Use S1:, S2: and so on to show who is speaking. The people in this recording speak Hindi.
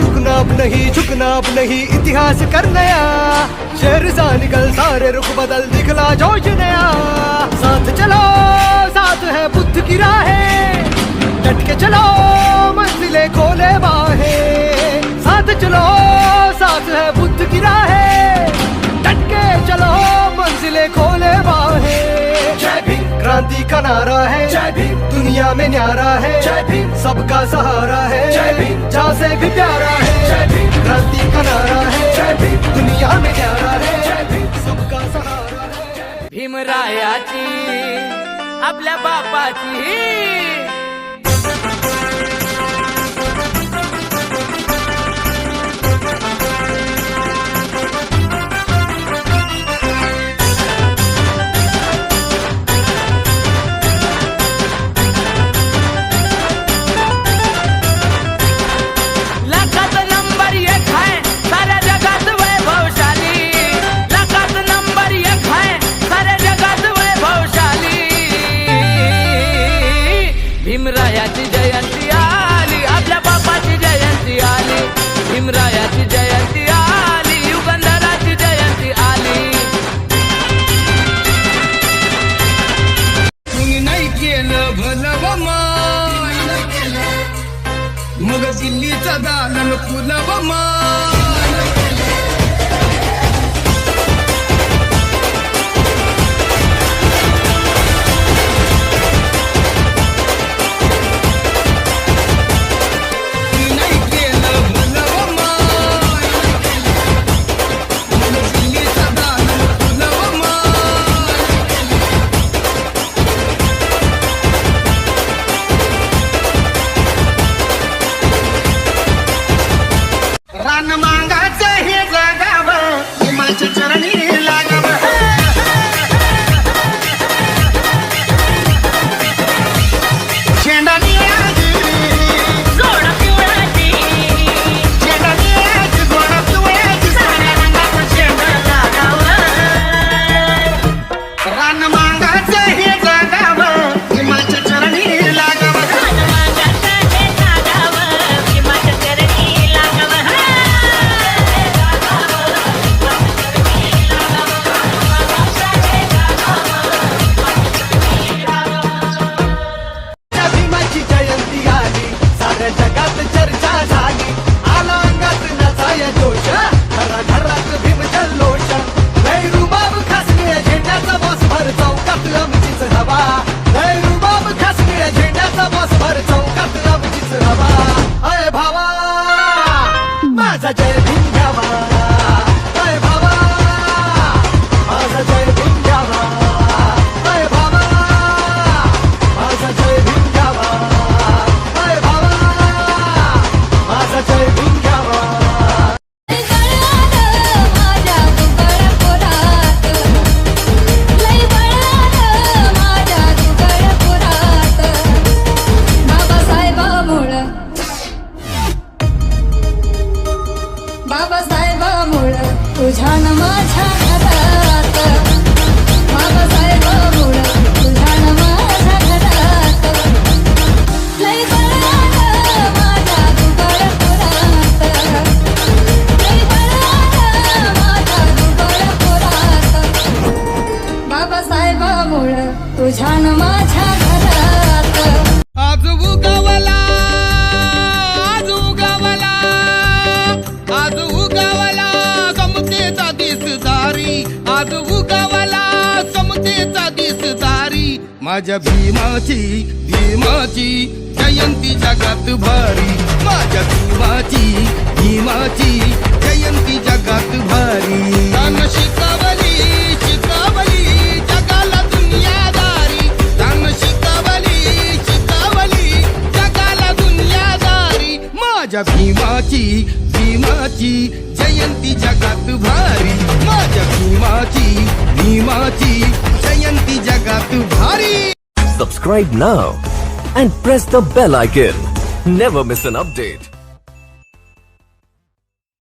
S1: रुकना अब नहीं, झुकना अब नहीं, इतिहास कर नया। शेर सा निकल, सारे रुख बदल, दिखला जोश नया। साथ चलो, साथ है बुद्ध की राहें। डट के चलो, मंजिलें खोले बाहें। साथ चलो, साथ है बुद्ध की राहें। डट के चलो, मंजिलें खोले बाहें। जय भीम। क्रांति का नारा है। जय भीम। दुनिया में न्यारा है। जय भीम। सबका सहारा है। जय भीम। जहाँ से भी प्यारा है। जय भीम। क्रांति का नारा है। जय भीम। दुनिया में न्यारा है। जय भीम। सबका सहारा है। जी
S2: अपने आपल्या बापाची। जयंती आली आपल्या बापाची जयंती आली भीमरायाची जयंती आली युगंधराची जयंती आली.
S3: कुणी नाही केलं भलं व माय मग दिल्लीचा दालन फुलं व
S4: más allá. तुझ्या न माझ्या घरात.
S3: आज उगवला आज उगवला आज उगवला समतेचा दिसदारी. आज उगवला समतेचा दिसदारी. माझ्या भीमाची भीमाची जयंती जगात भारी. माझ्या भीमाची भीमाची जयंती जगात भारी. तान शिकवली माजा भीमाची भीमाची, जयंती जगत भारी। माजा भीमाची भीमाची, जयंती जगत भारी।
S5: Subscribe now and press the bell icon never miss an update